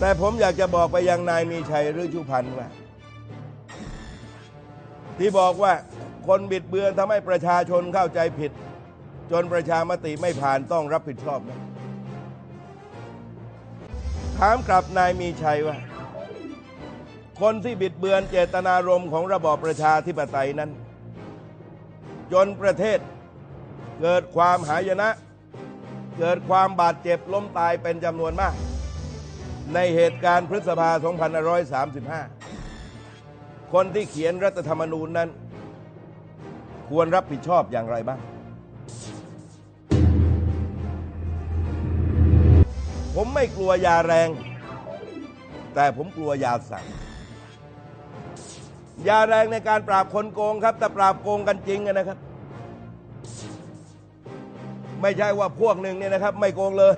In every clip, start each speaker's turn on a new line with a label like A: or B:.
A: แต่ผมอยากจะบอกไปยังนายมีชัยหรือชุพันธ์ว่า ที่บอกว่าคนบิดเบือนทำให้ประชาชนเข้าใจผิด จนประชามติไม่ผ่านต้องรับผิดชอบนะถามกลับนายมีชัยว่า คนที่บิดเบือนเจตนารมณ์ของระบอบประชาธิปไตยนั้น จนประเทศเกิดความหายนะ เกิดความบาดเจ็บล้มตายเป็นจำนวนมาก ในเหตุการณ์พฤษภา 2535 คนที่เขียนรัฐธรรมนูญนั้น ควรรับผิดชอบอย่างไรบ้าง ผมไม่กลัวยาแรง แต่ผมกลัวยาสั่ง ยาแรงในการปราบคนโกงครับ แต่ปราบโกงกันจริงนะครับ ไม่ใช่ว่าพวกหนึ่งเนี่ยนะครับ ไม่โกงเลย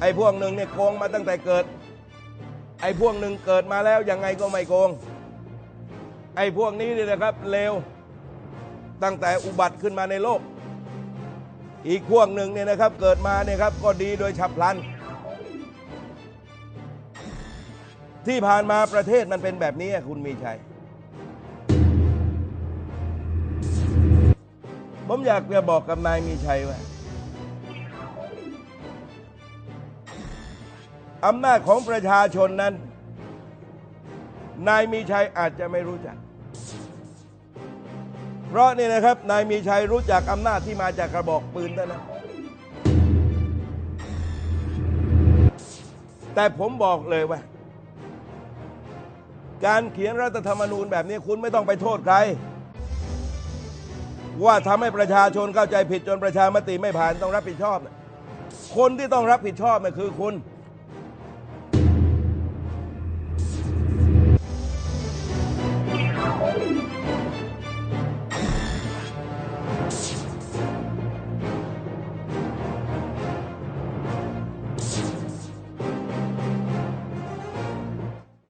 A: ไอ้พวกหนึ่งเนี่ยโกงมาตั้งแต่เกิด ไอ้พวกหนึ่งเกิดมาแล้วยังไงก็ไม่โกง ไอ้พวกนี้นี่นะครับเลวตั้งแต่อุบัติขึ้นมาในโลก อีกพวกหนึ่งเนี่ยนะครับเกิดมาเนี่ยครับก็ดีโดยฉับพลัน ที่ผ่านมาประเทศมันเป็นแบบนี้คุณมีชัยผมอยากจะบอกกับนายมีชัยว่า อำนาจของประชาชนนั้น นายมีชัยอาจจะไม่รู้จัก เพราะนี่นะครับนายมีชัยรู้จักอำนาจที่มาจากกระบอกปืนเท่านั้นแต่ผมบอกเลยว่า การเขียนรัฐธรรมนูญแบบนี้คุณไม่ต้องไปโทษใคร ว่าทำให้ประชาชนเข้าใจผิดจนประชามติไม่ผ่านต้องรับผิดชอบ คนที่ต้องรับผิดชอบนะคือคุณ Thank you.